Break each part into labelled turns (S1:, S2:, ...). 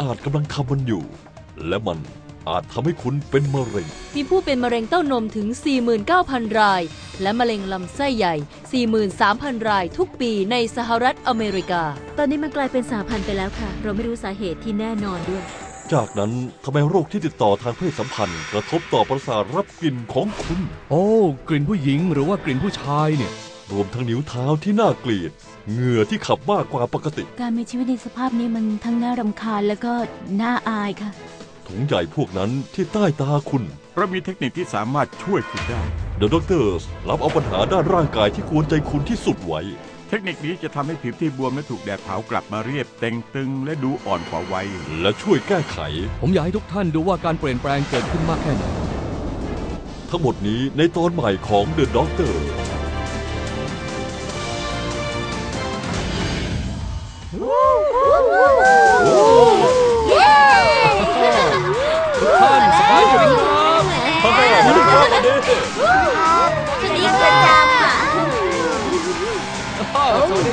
S1: อาจกำลังทำมันอยู่ และมันอาจทำให้คุณเป็นมะเร็ง
S2: มีผู้เป็นมะเร็งเต้านมถึง 49,000 ราย และมะเร็งลำไส้ใหญ่ 43,000 รายทุกปีในสหรัฐอเมริกา
S3: ตอนนี้มันกลายเป็นสาพันธุ์ไปแล้วค่ะ เราไม่รู้สาเหตุที่แน่นอนด้วย
S1: จากนั้นทำไมโรคที่ติดต่อทางเพศสัมพันธ์ กระทบต่อประสาทรับกลิ่นของคุณ
S4: โอ้ กลิ่นผู้หญิงหรือว่ากลิ่นผู้ชายเนี่ย
S1: รวมทั้งนิ้วเท้าที่น่าเกลียด เหงื่อที่ขับมากกว่าปกติ
S3: การมีชีวิตในสภาพนี้มันทั้งน่ารำคาญแล้วก็น่าอายค่ะ
S1: ถุงใหญ่พวกนั้นที่ใต้ตาคุณ
S5: เรามีเทคนิคที่สามารถช่วยคุณได้
S1: The Doctors รับเอาปัญหาด้านร่างกายที่กวนใจคุณที่สุดไว้
S5: เทคนิคนี้จะทำให้ผิวที่บวมและถูกแดดเผากลับมาเรียบเต่งตึงและดูอ่อนกว่าวัย
S1: และช่วยแก้ไข
S4: ผมอยากให้ทุกท่านดูว่าการเปลี่ยนแปลงเกิดขึ้นมากแค่ไหน
S1: ทั้งหมดนี้ในตอนใหม่ของ The Doctor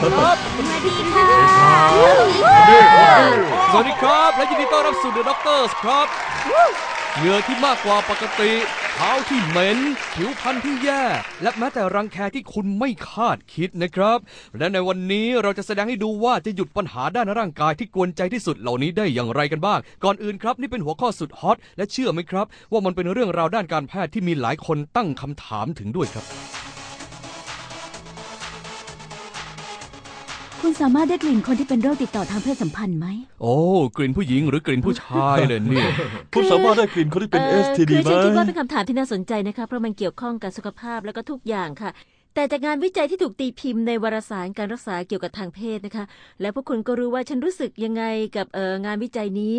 S4: ส
S1: วัสดีครับ
S3: สวัสดีค่ะ
S4: สวัสดีครับ และยินดีต้อนรับสู่ The Doctors ครับเหงื่อที่มากกว่าปกติเท้าที่เหม็น ผิวพรรณที่แย่ และแม้แต่รังแคที่คุณไม่คาดคิดนะครับ และในวันนี้เราจะแสดงให้ดูว่าจะหยุดปัญหาด้านร่างกายที่กวนใจที่สุดเหล่านี้ได้อย่างไรกันบ้าง ก่อนอื่นครับนี่เป็นหัวข้อสุดฮอตและเชื่อไหมครับ ว่ามันเป็นเรื่องราวด้านการแพทย์ที่มีหลายคนตั้งคำถามถึงด้วยครับ
S3: คุณสามารถได้กลิ่นคนที่เป็นโรคติดต่อทางเพศสัมพันธ์ไหม
S4: โอ้ กลิ่นผู้หญิงหรือกลิ่นผู้ชายเลยเนี่ย
S1: คุณสามารถได้กลิ่นคนที่เป็น
S3: อ่อ
S1: STD
S3: คือ
S1: ไหม
S3: ฉันคิดว่าเป็นคำถามที่น่าสนใจนะคะ เพราะมันเกี่ยวข้องกับสุขภาพแล้วก็ทุกอย่างค่ะ แต่จากงานวิจัยที่ถูกตีพิมพ์ในวารสารการรักษาเกี่ยวกับทางเพศนะคะ และพวกคุณก็รู้ว่าฉันรู้สึกยังไงกับเอองานวิจัยนี้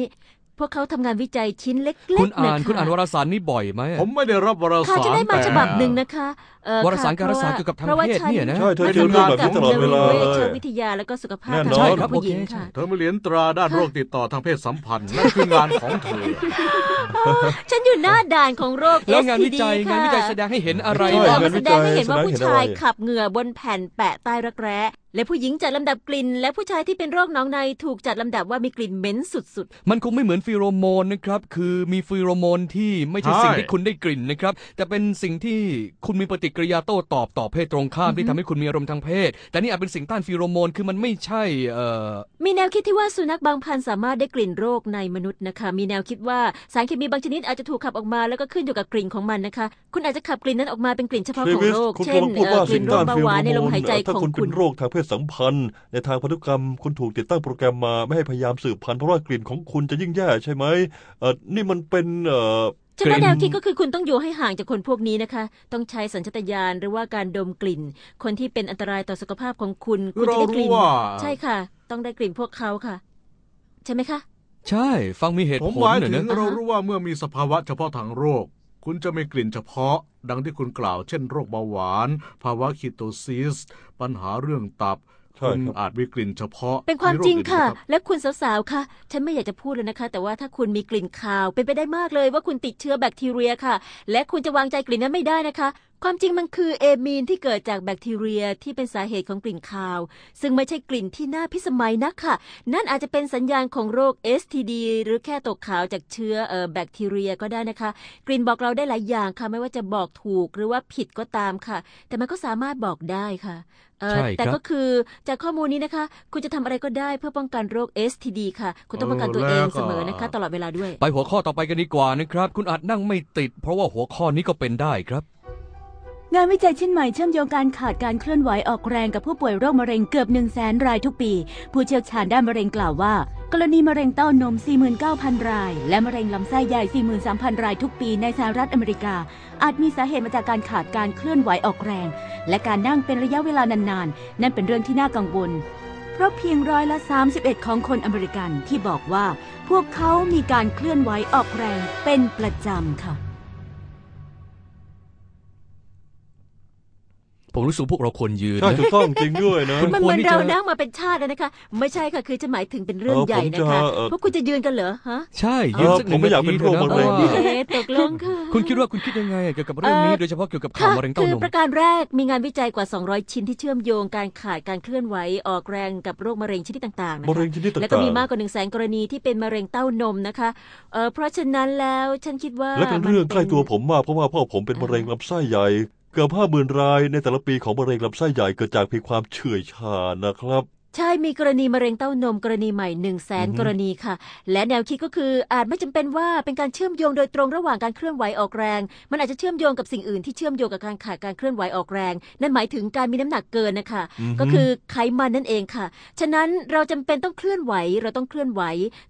S3: พวกเขาทำงานวิจัยชิ้นเล็กๆ
S4: คุณอ่านะะคุณอ่านวารสารนี้บ่อยไหม
S6: ผมไม่ได้รับวาร
S3: ค่ะ
S6: สาร
S3: จะได้มา
S6: แต่
S3: ฉบับหนึ่งนะคะเอ่อ
S4: วารสาร
S3: ค่ะ
S4: การรักษาเกี่ยวกับทาง
S3: พระว่
S4: เพศเนี่ยนะ
S1: ใช่เธอ
S3: ฉั
S1: เจอเรื่องแบบนี้ตลอดเวลา
S3: เว
S1: เล
S3: ช
S1: ย
S3: วิทยาแล้วก็สุขภาพ
S1: แน่นอน
S3: ทาง
S4: ใช่
S3: เพศ
S4: ครับ
S3: ผู้หญิง
S4: โอเค
S3: ค่ะ
S6: เธอมาเหรียญตราด้านโรคติดต่อทางเพศสัมพันธ์นั่นคืองานของเธอ
S3: ฉันอยู่หน้าด่านของโรค
S4: แล้วงาน
S3: STD
S4: วิจัย
S3: ค่ะ
S4: งานวิจัยแสดงให้เห็นอะไร
S3: คือ
S1: ใช่
S3: เรา
S4: บ้าง
S3: มาแสดงให้เห็นว่า
S1: แสดง
S3: ผู้
S1: เห็น
S3: ชาย
S1: อะไร
S3: ขับเหงื่อบนแผ่นแปะใต้รักแร้ และผู้หญิงจัดลำดับกลิ่น และผู้ชายที่เป็นโรคหน้องในถูกจัดลำดับว่ามีกลิ่นเหม็นสุด
S4: มันคงไม่เหมือนฟีโรโมนนะครับ คือมีฟีโรโมนที่ไม่ใช่
S6: ใช่
S4: สิ่งที่คุณได้กลิ่นนะครับ แต่เป็นสิ่งที่คุณมีปฏิกิริยาโต้ตอบต่อเพศตรงข้ามที่ทำให้คุณมีอารมณ์ทางเพศ แต่นี่อาจเป็นสิ่งต้านฟีโรโมนคือมันไม่ใช่เอ่อ
S3: ๆมีแนวคิดที่ว่าสุนัขบางพันธุ์สามารถได้กลิ่นโรคในมนุษย์นะคะ มีแนวคิดว่าสารเคมีบางชนิดอาจจะถูกขับออกมาแล้วก็ขึ้นอยู่กับกลิ่นของมันนะคะ คุณอาจจะขับกลิ่นนั้นออกมาเป็นกลิ่นเฉพาะ
S1: เท
S3: ของ
S1: วิส
S3: โรค
S1: คุณ
S3: เช่น
S1: กำลังพูด
S3: เอ่
S1: ว่า
S3: อกลิ่
S1: สิ่
S3: น
S1: ง
S3: โร
S1: ต้า
S3: คนเบา
S1: ฟี
S3: ห
S1: โร
S3: วานในลม
S1: โมน
S3: หายใจ
S1: ถ้า
S3: ของ
S1: คุณเป็
S3: คุ
S1: น
S3: ณ
S1: โรคทางเพศสัมพันธ์ ในทางพันธุกรรมคุณถูกติดตั้งโปรแกรมมาไม่ให้พยายามสืบพันธุ์เพราะว่ากลิ่นของคุณจะยิ่งแย่ใช่ไหมเออนี่มันเป็นเออ
S3: ฉันว่า
S4: เกรง
S3: แนวคิดก็คือคุณต้องอยู่ให้ห่างจากคนพวกนี้นะคะ ต้องใช้สัญชาตญาณหรือว่าการดมกลิ่น คนที่เป็นอันตรายต่อสุขภาพของคุณคุณจะได้กลิ่น
S6: เรารู้ว่า
S3: ใช่ค่ะ ต้องได้กลิ่นพวกเขาค่ะ ใช่ไหมคะ
S4: ใช่ ฟังมีเหตุ
S6: ผม
S4: ผ
S6: ห
S4: ล
S6: มาย
S4: หน่อย
S6: ถึง
S4: นะ
S6: เรารู้ว่าเมื่อมีสภาวะเฉพาะทางโรค คุณจะมีกลิ่นเฉพาะ ดังที่คุณกล่าว เช่น โรคเบาหวาน ภาวะคีโตซิส ปัญหาเรื่องตับ
S1: ใช่
S6: คุณ
S1: ครับ
S6: อาจมีกลิ่นเฉพาะ
S3: เป็นความจริงค่ะ
S6: มีโอื่นไหมรับ
S3: และคุณสาวๆค่ะ ฉันไม่อยากจะพูดเลยนะคะ แต่ว่าถ้าคุณมีกลิ่นคาวเป็นไปได้มากเลย ว่าคุณติดเชื้อแบคทีเรียค่ะ และคุณจะวางใจกลิ่นนั้นไม่ได้นะคะ ความจริงมันคือเอมีนที่เกิดจากแบคทีเรียที่เป็นสาเหตุของกลิ่นคาว ซึ่งไม่ใช่กลิ่นที่น่าพิสมัยนักค่ะ นั่นอาจจะเป็นสัญญาณของโรค STD หรือแค่ตกขาวจากเชื้อเอ่อแบคทีเรียก็ได้นะคะ กลิ่นบอกเราได้หลายอย่างค่ะ ไม่ว่าจะบอกถูกหรือว่าผิดก็ตามค่ะ แต่มันก็สามารถบอกได้ค่ะเอ่อ
S4: ใช่ครับ
S3: แต่ก็คือจากข้อมูลนี้นะคะ คุณจะทำอะไรก็ได้เพื่อป้องกันโรค STD ค่ะ คุณต้องป้องกันตัวเองเสมอนะคะ ตลอดเวลาด้วย
S4: ไปหัวข้อต่อไปกันดีกว่านะครับ คุณอาจนั่งไม่ติด เพราะว่าหัวข้อนี้ก็เป็นได้ครับ
S7: งานวิจัยชิ้นใหม่เชื่อมโยงการขาดการเคลื่อนไหวออกแรงกับผู้ป่วยโรคมะเร็งเกือบ 1 0 0 0 0แสนรายทุกปี ผู้เชี่ยวชาญด้านมะเร็งกล่าวว่า กรณีมะเร็งเต้านม 49,000 ราย และมะเร็งลำไส้ใหญ่ 43,000 รายทุกปีในสหรัฐอเมริกา อาจมีสาเหตุมาจากการขาดการเคลื่อนไหวออกแรง และการนั่งเป็นระยะเวลานานๆ นั่นเป็นเรื่องที่น่ากังวลเพราะเพียงร้อยละ 31 ของคนอเมริกันที่บอกว่า พวกเขามีการเคลื่อนไหวออกแรงเป็นประจำค่ะ
S4: ผมรู้สึกพวกเราควรยืน
S1: ใช่
S4: นะ
S1: ถูกต้องจริงด้วยนะ
S4: คุณ
S3: มัน
S4: คว
S3: เห
S4: ร
S3: มือน
S4: ที่
S3: เรา
S4: จะ
S3: นั่งมาเป็นชาติเลยนะคะ ไม่ใช่ค่ะคือจะหมายถึงเป็นเรื่อง
S1: เออ
S3: ใหญ่นะคะ
S1: ผมจะเอ่อ
S3: พวกคุณจะยืนกันเหรอฮะ
S4: ใช่ยืน
S1: เออ
S4: สักห
S1: ผ
S4: นึ่
S1: ม
S4: ง
S1: ไม่อยากเป็นโรค
S4: ถ
S1: มะเร็ง
S4: พาะว่า
S3: เอ๊ะตกลงค่ะ
S4: คุณคิดว่าคุณคิดยังไงเกี่ยวกับเรื่องนี้โดยเฉพาะเกี่ยวกับข่า
S3: ค่ะ
S4: วมะเร็งเต้า
S3: คื
S4: น
S3: อ
S4: ม
S3: ประการแรกมีงานวิจัยกว่า 200 ชิ้นที่เชื่อมโยงการขาดการเคลื่อนไหวออกแรงกับโรคมะเร็งชนิดต่างๆนะ
S1: มะ
S3: คะ
S1: เร็งชนิดต่างๆ
S3: แล้วก็มีมากกว่า1นึ่งแสนกรณีที่เป็นมะเร็งเต้านมนะคะเอ่อเพราะฉะนั้นแล้วฉันคิดว่า
S1: และเป็นเรื่อง
S3: มั
S1: ใกล้ตัวผมมากเพราะว่าพ่อผมเป็นมะเร็งลำไส้ใหญ่ เกือบห้าหมื่นรายในแต่ละปีของมะเร็งลำไส้ใหญ่เกิดจากเพียงความเฉื่อยชานะครับ
S3: ใช่มีกรณีมะเร็งเต้านมกรณีใหม่1นึ่งแสน
S1: อือฮึ
S3: กรณีค่ะ และแนวคิดก็คืออาจไม่จำเป็นว่าเป็นการเชื่อมโยงโดยตรงระหว่างการเคลื่อนไหวออกแรง มันอาจจะเชื่อมโยงกับสิ่งอื่นที่เชื่อมโยงกับการขาดการเคลื่อนไหวออกแรง นั่นหมายถึงการมีน้ำหนักเกินนะคะ
S1: อือฮึ
S3: ก็คือไขมันนั่นเองค่ะ ฉะนั้นเราจำเป็นต้องเคลื่อนไหวเราต้องเคลื่อนไหว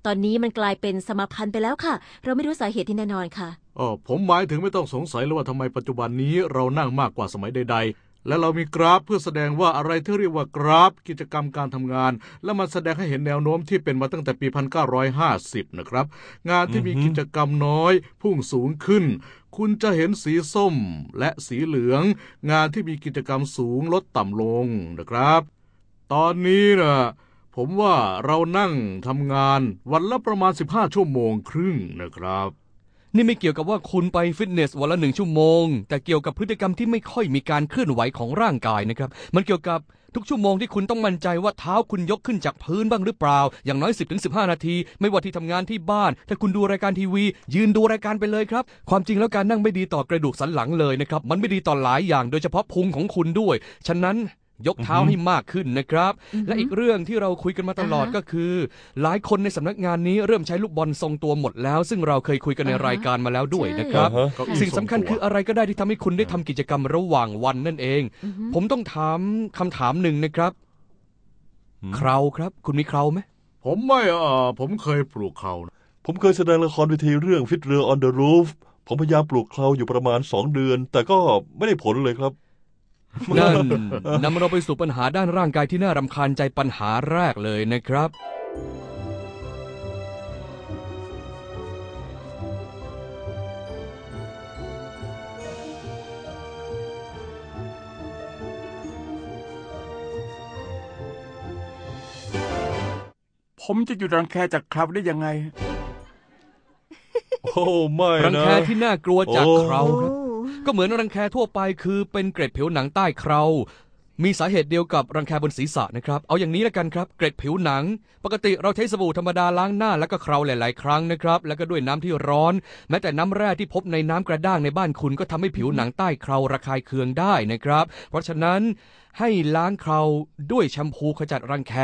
S3: ตอนนี้มันกลายเป็นสมพันธ์ไปแล้วค่ะ เราไม่รู้สาเหตุที่แน่นอนค่ะ
S6: เออผมหมายถึงไม่ต้องสงสัยเลยว่าทำไมปัจจุบันนี้เรานั่งมากกว่าสมัยใด ๆ และเรามีกราฟเพื่อแสดงว่าอะไรที่เรียกว่ากราฟกิจกรรมการทำงาน และมันแสดงให้เห็นแนวโน้มที่เป็นมาตั้งแต่ปี 1950 นะครับ งานที่มีกิจกรรมน้อย พุ่งสูงขึ้น คุณจะเห็นสีส้มและสีเหลือง งานที่มีกิจกรรมสูงลดต่ำลงนะครับ ตอนนี้นะผมว่าเรานั่งทำงานวันละประมาณ 15 ชั่วโมงครึ่งนะครับ
S4: นี่ไม่เกี่ยวกับว่าคุณไปฟิตเนสวันละหนึ่งชั่วโมง แต่เกี่ยวกับพฤติกรรมที่ไม่ค่อยมีการเคลื่อนไหวของร่างกายนะครับ มันเกี่ยวกับทุกชั่วโมงที่คุณต้องมั่นใจว่าเท้าคุณยกขึ้นจากพื้นบ้างหรือเปล่า อย่างน้อย 10-15 นาที ไม่ว่าที่ทำงานที่บ้าน ถ้าคุณดูรายการทีวี ยืนดูรายการไปเลยครับ ความจริงแล้วการนั่งไม่ดีต่อกระดูกสันหลังเลยนะครับ มันไม่ดีต่อหลายอย่างโดยเฉพาะพุงของคุณด้วย ฉะนั้น ยกเท้าให้มากขึ้นนะครับ
S3: อือฮึ
S4: และอีกเรื่องที่เราคุยกันมาตลอด
S3: อ่าฮะ
S4: ก็คือ หลายคนในสำนักงานนี้เริ่มใช้ลูกบอลทรงตัวหมดแล้ว ซึ่งเราเคยคุยกันใน
S3: อ่าฮะ
S4: รายการมาแล้วด้วยนะครับ
S1: อ่าฮะ
S6: เก้าอี้
S4: สิ่งสำคัญ
S6: ทรงตัว
S4: คืออะไรก็ได้ที่ทำให้คุณได้ทำกิจกรรมระหว่างวันนั่นเอง
S3: อือฮึ
S4: ผมต้องถามคำถามหนึ่งนะครับ
S1: อืม
S4: เคราครับ คุณมีเคราไหม
S6: ผมไม่เออผมเคยปลูกเขานะ
S1: ผมเคยแสดงละครเวทีเรื่องฟิตเรือ on the roof ผมพยายามปลูกเคราอยู่ประมาณสองเดือน แต่ก็ไม่ได้ผลเลยครับ
S4: นั่นนำเราไปสู่ปัญหาด้านร่างกายที่น่ารำคาญใจปัญหาแรกเลยนะครับ
S5: ผมจะหยุดรังแคจากคราวได้ยังไง
S1: โอ้ไม่
S4: รัง
S1: นะ
S4: แคที่น่ากลัวจาก
S1: โอ้
S4: เคราครับ ก็เหมือนรังแคทั่วไปคือเป็นเกร็ดผิวหนังใต้เครา มีสาเหตุเดียวกับรังแคบนศีรษะนะครับ เอาอย่างนี้ละกันครับ เกร็ดผิวหนัง ปกติเราใช้สบู่ธรรมดาล้างหน้าแล้วก็เคราหลาย ๆ ครั้งนะครับ แล้วก็ด้วยน้ำที่ร้อน แม้แต่น้ำแร่ที่พบในน้ำกระด้างในบ้านคุณก็ทำให้ผิวหนังใต้เคราระคายเคืองได้นะครับ เพราะฉะนั้นให้ล้างเคราด้วยแชมพูขจัดรังแค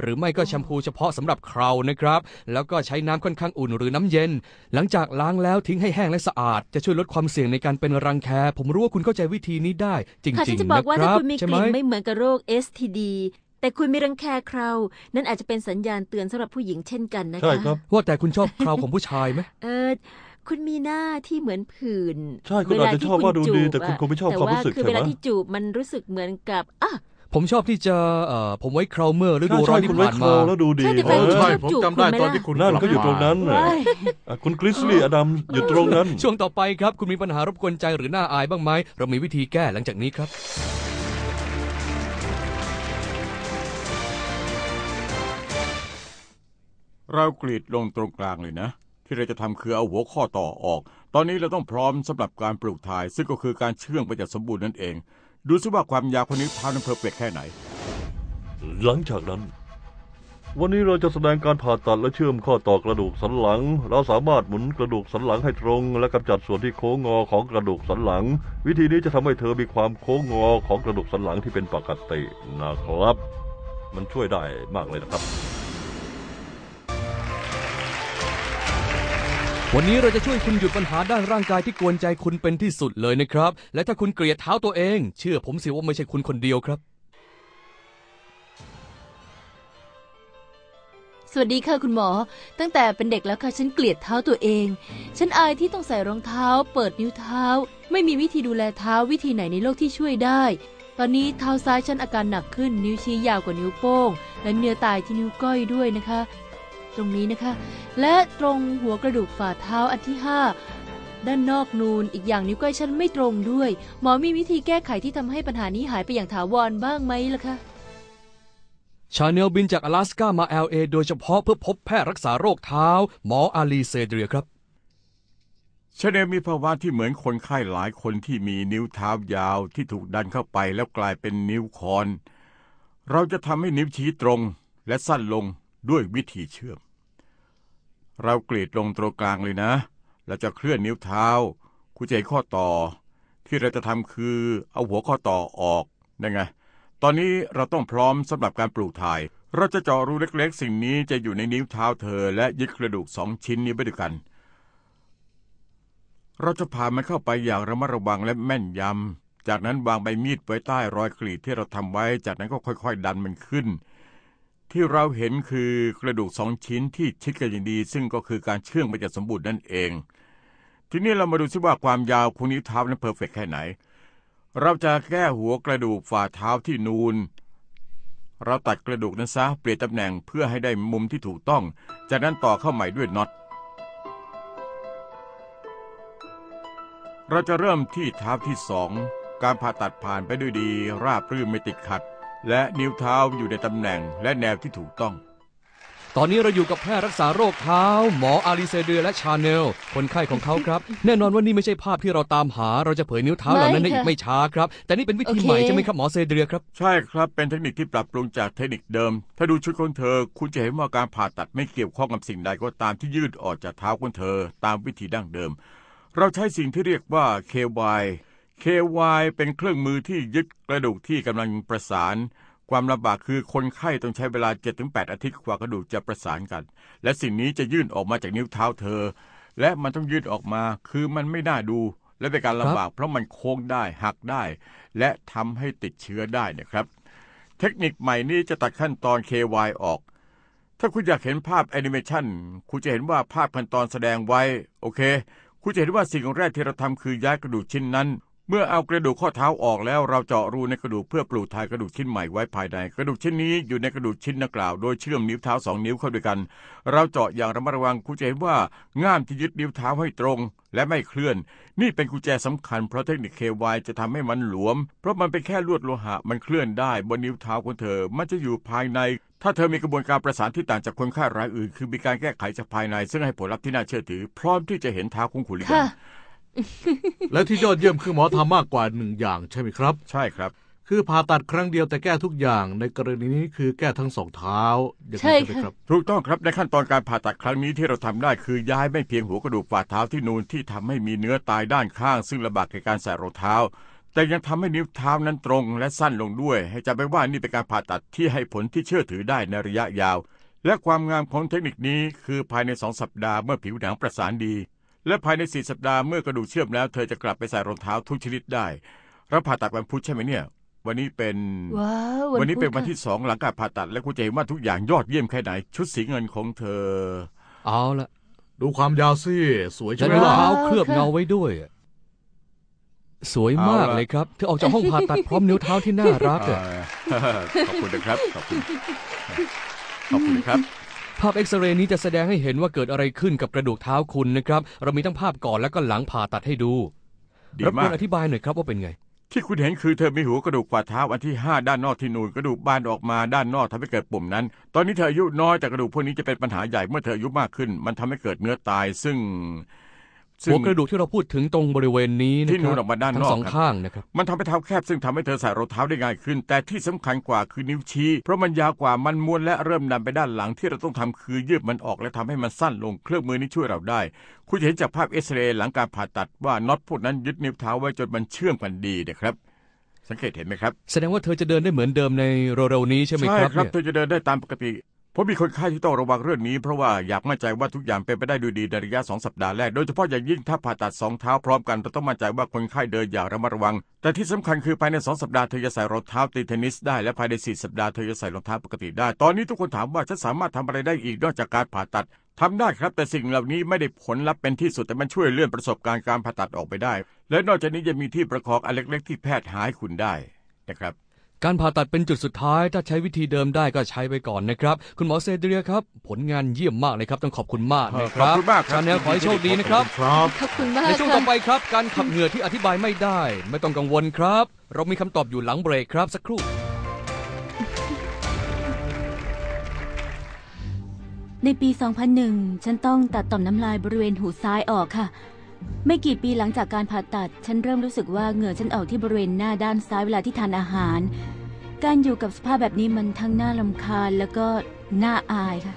S4: หรือไม่ก็แชมพูเฉพาะสำหรับเครานะครับ แล้วก็ใช้น้ำค่อนข้างอุ่นหรือน้ำเย็น หลังจากล้างแล้วทิ้งให้แห้งและสะอาด จะช่วยลดความเสี่ยงในการเป็นรังแค ผมรู้ว่าคุณเข้าใจวิธีนี้ได้จริง
S3: ค่ะฉันจะ
S4: ๆ
S3: บอ
S4: นะ
S3: กว่า
S4: ค
S3: ถ้า
S4: รับ
S3: คุณมี
S4: ใช่
S3: ก
S4: ไหม
S3: ลิ่นไม่เหมือนกับโรค STD แต่คุณมีรังแคเครานั่นอาจจะเป็นสัญญาณเตือนสำหรับผู้หญิงเช่นกันนะคะ
S1: ใช่ครับ
S4: ว่าแต่คุณชอบเคราของผู้ชายไหม
S3: เออ คุณมีหน้าที่เหมือนผื่น
S1: ใช่คุณอาจจะชอบว่าดูดี
S3: เล
S1: แต่คุณ
S3: อะ
S1: คงไม่ชอบความรู้สึก
S3: แต่ว่าคือ
S1: ใช่
S3: เว
S1: ไหม
S3: ลาที่จูบมันรู้สึกเหมือนกับอะ
S4: ผมชอบที่จะเอ่อผมไว้เคราเมื่อฤดู
S1: ใช่
S4: ร้อ
S1: ใช่
S4: นที่
S1: คุณไว้
S4: ผ่าน
S1: โคร
S4: มา
S1: แล้วดูดี
S3: ใช่แต่
S1: เอ
S3: ใคร
S1: อ
S3: ชอบ
S6: ใช่ผมจำได้ตอนที่คุณ
S1: นั่น
S6: ลับ
S1: ก็อยู่ตรงนั้นน่ะ
S3: ว้าย
S1: อะคุณกริซลี่อดัมอยู่ตรงนั้น
S4: ช่วงต่อไปครับ คุณมีปัญหารบกวนใจหรือหน้าอายบ้างไหมเรามีวิธีแก้หลังจากนี้ครับ
S5: เรากรีดลงตรงกลางเลยนะ ที่เราจะทำคือเอาหัวข้อต่อออก ตอนนี้เราต้องพร้อมสำหรับการปลูกถ่าย ซึ่งก็คือการเชื่องไปจากสมบูรณ์นั่นเอง ดูซิว่าความยาวคนนี้วเท้านั้นเพอร์เฟกต์แค่ไหน
S1: หลังจากนั้น วันนี้เราจะแสดงการผ่าตัดและเชื่อมข้อต่อกระดูกสันหลัง เราสามารถหมุนกระดูกสันหลังให้ตรง และกำจัดส่วนที่โค้งงอของกระดูกสันหลัง วิธีนี้จะทำให้เธอมีความโค้งงอของกระดูกสันหลังที่เป็นปกตินะครับ มันช่วยได้มากเลยนะครับ
S4: วันนี้เราจะช่วยคุณหยุดปัญหาด้านร่างกายที่กวนใจคุณเป็นที่สุดเลยนะครับ และถ้าคุณเกลียดเท้าตัวเอง เชื่อผมสิว่าไม่ใช่คุณคนเดียวครับ
S2: สวัสดีค่ะคุณหมอ ตั้งแต่เป็นเด็กแล้วค่ะฉันเกลียดเท้าตัวเอง ฉันอายที่ต้องใส่รองเท้า เปิดนิ้วเท้า ไม่มีวิธีดูแลเท้าวิธีไหนในโลกที่ช่วยได้ ตอนนี้เท้าซ้ายฉันอาการหนักขึ้น นิ้วชี้ยาวกว่านิ้วโป้ง และเนื้อตายที่นิ้วก้อยด้วยนะคะ ตรงนี้นะคะ และตรงหัวกระดูกฝ่าเท้าอันที่ห้า ด้านนอกนูน อีกอย่างนิ้วก้อยฉันไม่ตรงด้วย หมอมีวิธีแก้ไขที่ทำให้ปัญหานี้หายไปอย่างถาวรบ้างไหมล่ะคะ
S4: ชาเนลบินจาก阿拉斯ก้ามา LA โดยเฉพาะเพื่อพบแพทย์รักษาโรคเท้า หมออาลีเซเดรียครับ
S5: ชาเนลมีภาวะที่เหมือนคนไข้หลายคนที่มีนิ้วเท้ายาวที่ถูกดันเข้าไปแล้วกลายเป็นนิ้วคอน เราจะทำให้นิ้วชี้ตรงและสั้นลง ด้วยวิธีเชื่อม เรากรีดลงตรงกลางเลยนะ เราจะเคลื่อนนิ้วเท้า คุณจะเห็นข้อต่อ ที่เราจะทำคือเอาหัวข้อต่อออกนั่นไง ตอนนี้เราต้องพร้อมสำหรับการปลูกถ่าย เราจะเจาะรูเล็กๆ สิ่งนี้จะอยู่ในนิ้วเท้าเธอ และยึดกระดูกสองชิ้นนี้ไว้ด้วยกัน เราจะผ่ามันเข้าไปอย่างระมัดระวังและแม่นยำจากนั้นวางใบมีดไว้ใต้รอยกรีดที่เราทำไว้ จากนั้นก็ค่อย ๆ ดันมันขึ้น ที่เราเห็นคือกระดูกสองชิ้นที่ชิดกันอย่างดี ซึ่งก็คือการเชื่อมไปจากสมบูรณ์นั่นเอง ทีนี้เรามาดูซิว่าความยาวของนิ้วเท้านั้นเพอร์เฟกแค่ไหน เราจะแก้หัวกระดูกฝ่าเท้าที่นูน เราตัดกระดูกนั้นซะเปลี่ยนตำแหน่งเพื่อให้ได้มุมที่ถูกต้อง จากนั้นต่อเข้าใหม่ด้วยน็อตเราจะเริ่มที่เท้าที่สองการผ่าตัดผ่านไปด้วยดี ราบรื่นไม่ติดขัด และนิ้วเท้าอยู่ในตำแหน่งและแนวที่ถูกต้อง
S4: ตอนนี้เราอยู่กับแพทย์รักษาโรคเท้า หมออาลีเซเดรียและชาเนล คนไข้ของเขาครับ แน่นอนว่านี่ไม่ใช่ภาพที่เราตามหา เราจะเผยนิ้วเท้าเหล่านั้นใน
S2: ไม่
S4: อี
S2: ค่ะ
S4: กไม่ช้าครับ แต่นี่เป็นวิธี
S2: โอเค
S4: ใหม่ใช่ไหมครับหมอเซเดรียครับ
S5: ใช่ครับเป็นเทคนิคที่ปรับปรุงจากเทคนิคเดิม ถ้าดูชุดของเธอ คุณจะเห็นว่าการผ่าตัดไม่เกี่ยวข้องกับสิ่งใดก็ตามที่ยืดออกจากเท้าของเธอ ตามวิธีดั้งเดิม เราใช้สิ่งที่เรียกว่า KY KY เป็นเครื่องมือที่ยึดกระดูกที่กำลังประสาน ความลำบากคือคนไข้ต้องใช้เวลา 7-8 อาทิตย์กว่ากระดูกจะประสานกัน และสิ่งนี้จะยื่นออกมาจากนิ้วเท้าเธอ และมันต้องยืดออกมาคือมันไม่น่าดู และเป็นการลำบากเพราะมันโค้งได้หักได้ และทำให้ติดเชื้อได้นะครับ เทคนิคใหม่นี้จะตัดขั้นตอน KY ออก ถ้าคุณอยากเห็นภาพแอนิเมชันคุณจะเห็นว่าภาพขั้นตอนแสดงไว้โอเค คุณจะเห็นว่าสิ่งแรกที่เราทำคือย้ายกระดูกชิ้นนั้น เมื่อเอากระดูกข้อเท้าออกแล้วเราเจาะรูในกระดูกเพื่อปลูกถ่ายกระดูกชิ้นใหม่ไว้ภายใน กระดูกชิ้นนี้อยู่ในกระดูกชิ้นดังกล่าวโดยเชื่อมนิ้วเท้าสองนิ้วเข้าด้วยกัน เราเจาะอย่างระมัดระวังคุณจะเห็นว่าง่ามที่ยึดนิ้วเท้าให้ตรง และไม่เคลื่อน นี่เป็นกุญแจสำคัญเพราะเทคนิค KY จะทำให้มันหลวม เพราะมันเป็นแค่ลวดโลหะมันเคลื่อนได้บนนิ้วเท้าของเธอ มันจะอยู่ภายใน ถ้าเธอมีกระบวนการประสานที่ต่างจากคนไข้รายอื่น คือมีการแก้ไขจากภายใน ซึ่งให้ผลลัพธ์ที่น่าเชื่อถือ พร้อมที่จะเห็นเท้าของคุณหรือยั
S2: ค่ะ
S5: ง
S6: และที่ยอดเยี่ยมคือหมอทำมากกว่าหนึ่งอย่างใช่ไหมครับ
S5: ใช่ครับ
S6: คือผ่าตัดครั้งเดียวแต่แก้ทุกอย่างในกรณีนี้คือแก้ทั้งสองเท้าอย่าง
S2: ใช่
S6: นั้นใช่ไหม
S2: ค่ะ
S6: ครับ
S5: ถูกต้องครับในขั้นตอนการผ่าตัดครั้งนี้ที่เราทำได้คือย้ายไม่เพียงหัวกระดูกฝ่าเท้าที่นูนที่ทำให้มีเนื้อตายด้านข้าง ซึ่งลำบากในการใส่รองเท้า แต่ยังทำให้นิ้วเท้านั้นตรงและสั้นลงด้วย ให้จำไว้ว่านี่เป็นการผ่าตัดที่ให้ผลที่เชื่อถือได้ในระยะยาว และความงามของเทคนิคนี้คือภายในสองสัปดาห์เมื่อผิวหนังประสานดี และภายในสี่สัปดาห์เมื่อกระดูกเชื่อมแล้ว เธอจะกลับไปใส่รองเท้าทุกชนิดได้เราผ่าตัดวันพุธใช่ไหมเนี่ย วันนี้เป็น
S2: ว้าว
S5: วันนี้เป็นวัน
S2: พุธ
S5: ที่สองหลังการผ่าตัด และคุณจะเห็นว่าทุกอย่างยอดเยี่ยมแค่ไหน ชุดสีเงินของเธอ
S4: เอาละ
S6: ดูความยาวสิสวย
S4: และ
S6: ใช่ไหม
S4: นิ้ว
S6: ล่ะ
S4: เท้าเคลือบเงาไว้ด้วยสวยมาก
S5: เอาละ
S4: เลยครับเธอออกจากห้องผ่าตัดพร้อมนิ้วเท้าที่น่ารักอะ
S5: เอ่อขอบคุณนะครับ ขอบคุณ ขอบคุณนะครับ
S4: ภาพเอ็กซเรย์นี้จะแสดงให้เห็นว่าเกิดอะไรขึ้นกับกระดูกเท้าคุณนะครับ เรามีทั้งภาพก่อนและก็หลังผ่าตัดให้ดู
S5: ดี
S4: รบก
S5: มาวก
S4: นอธิบายหน่อยครับว่าเป็นไง
S5: ที่คุณเห็นคือเธอมีหัวกระดูกฝ่าเท้าอันที่ 5 ด้านนอกที่นูนกระดูกบานออกมาด้านนอกทำให้เกิดปุ่มนั้น ตอนนี้เธออายุน้อยแต่กระดูกพวกนี้จะเป็นปัญหาใหญ่เมื่อเธออายุมากขึ้น มันทำให้เกิดเนื้อตายซึ่ง ซึ่ง
S4: หัวกระดูกที่เราพูดถึงตรงบริเวณนี้นะ
S5: ที่
S4: ค
S5: นู
S4: รั
S5: นออกมาด้าน
S4: ทั้
S5: น
S4: ง
S5: อก
S4: สอง
S5: ครับ
S4: ข้างนะครับ
S5: มันทำให้เท้าแคบซึ่งทำให้เธอใส่รองเท้าได้ง่ายขึ้น แต่ที่สำคัญกว่าคือนิ้วชี้ เพราะมันยาวกว่ามันม้วนและเริ่มดันไปด้านหลังที่เราต้องทำคือยืดมันออกและทำให้มันสั้นลงเครื่องมือนี้ช่วยเราได้ คุณจะเห็นจากภาพเอ็กซเรย์หลังการผ่าตัดว่าน็อตพวกนั้นยึดนิ้วเท้าไว้จนมันเชื่อมกันดีนะครับ สังเกตเห็นไหมครับ
S4: แสดงว่าเธอจะเดินได้เหมือนเดิมในเร็วๆนี้ใช่ไหม
S5: ใช่
S4: ครับ
S5: ครับ
S4: เนี่ย
S5: เธอจะเดินได้ตามปกติ ผมมีคนไข้ที่ต้องระวังเรื่องนี้เพราะว่าอยากมั่นใจว่าทุกอย่างเป็นไปได้ด้วยดีในระยะสองสัปดาห์แรก โดยเฉพาะอย่างยิ่งถ้าผ่าตัดสองเท้าพร้อมกันเราต้องมั่นใจว่าคนไข้เดินอย่างระมัดระวัง แต่ที่สำคัญคือภายในสองสัปดาห์เธอจะใส่รองเท้าตีเทนนิสได้และภายในสี่สัปดาห์เธอจะใส่รองเท้าปกติได้ ตอนนี้ทุกคนถามว่าฉันสามารถทำอะไรได้อีกนอกจากการผ่าตัดทำได้ครับ แต่สิ่งเหล่านี้ไม่ได้ผลลัพธ์เป็นที่สุดแต่มันช่วยเลื่อนประสบการณ์การผ่าตัดออกไปได้ และนอกจากนี้ยังมีที่ประคองอันเล็กๆที่แพทย์หาให้คุณได้นะครับ
S4: การผ่าตัดเป็นจุดสุดท้าย ถ้าใช้วิธีเดิมได้ก็ใช้ไปก่อนนะครับ คุณหมอเซเดรียครับ ผลงานเยี่ยมมากเลยครับ ต้องขอบคุณมากนะค
S5: ขอบ
S4: รับ
S5: คุณมากครับ
S4: ชาแนลขอให้โชคดีนะครับ
S6: ครับ
S2: ขอบคุณมาก
S4: ในช่วง
S2: ค่ะ
S4: ต่อไปครับ การขับเหงื่อที่อธิบายไม่ได้ ไม่ต้องกังวลครับ เรามีคำตอบอยู่หลังเบรกครับสักครู่
S7: ในปี 2001 ฉันต้องตัดต่อมน้ำลายบริเวณหูซ้ายออกค่ะ ไม่กี่ปีหลังจากการผ่าตัด ฉันเริ่มรู้สึกว่าเหงื่อฉันออกที่บริเวณหน้าด้านซ้ายเวลาที่ทานอาหาร การอยู่กับสภาพแบบนี้มันทั้งน่าลำคาญแล้วก็น่าอายค่ะ